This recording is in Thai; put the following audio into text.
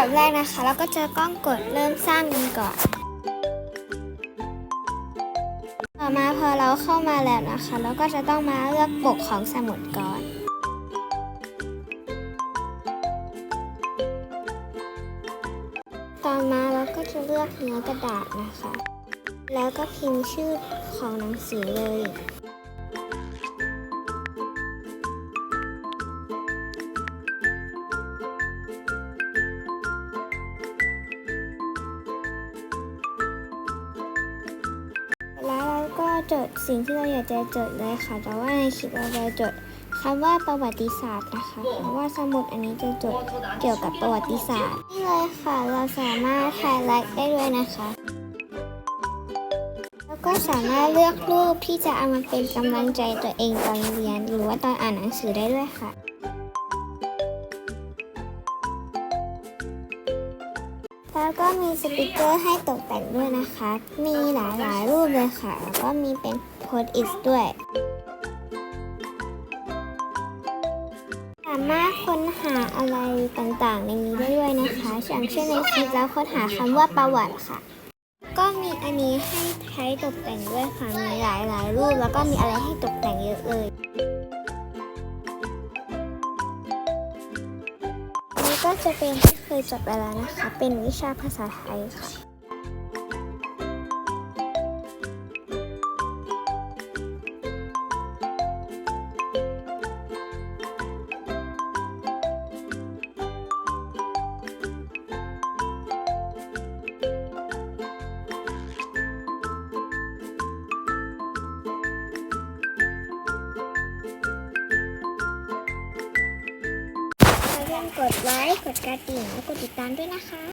ดับแรกนะคะ เราก็จะกล้องกดเริ่มสร้างกันก่อน ต่อมาพอเราเข้ามาแล้วนะคะเราก็จะต้องมาเลือกปกของสมุดก่อนต่อมาเราก็จะเลือกเนื้อกระดาษนะคะ แล้วก็พิมพ์ชื่อของหนังสือเลย จดสิ่งที่เราอยากจะจดเลยค่ะ แต่ว่าในคลิปเราจะจดคำว่าประวัติศาสตร์นะคะ เพราะว่าสมุดอันนี้จะจดเกี่ยวกับประวัติศาสตร์นี่เลยค่ะ เราสามารถไฮไลท์ได้ด้วยนะคะ แล้วก็สามารถเลือกรูปที่จะเอามาเป็นกำลังใจตัวเองตอนเรียน หรือว่าตอนอ่านหนังสือได้ด้วยค่ะ แล้วก็มีสติกเกอร์ให้ตกแต่งด้วยนะคะ มีหลายๆรูปเลยค่ะ แล้วก็มีเป็นโพสต์อิสด้วย สามารถค้นหาอะไรต่างๆ ในนี้ได้ด้วยนะคะอย่างเช่นในคลิปแล้วค้นหาคำว่าประวัติค่ะ ก็มีอันนี้ให้ใช้ตกแต่งด้วยค่ะ มีหลายๆรูป แล้วก็มีอะไรให้ตกแต่งเยอะเลย ก็จะเป็นที่เคยจบไปแล้วนะคะ เป็นวิชาภาษาไทยค่ะ มกดไลค์ กดกระดิ่ง และกดติดตามด้วยนะคะ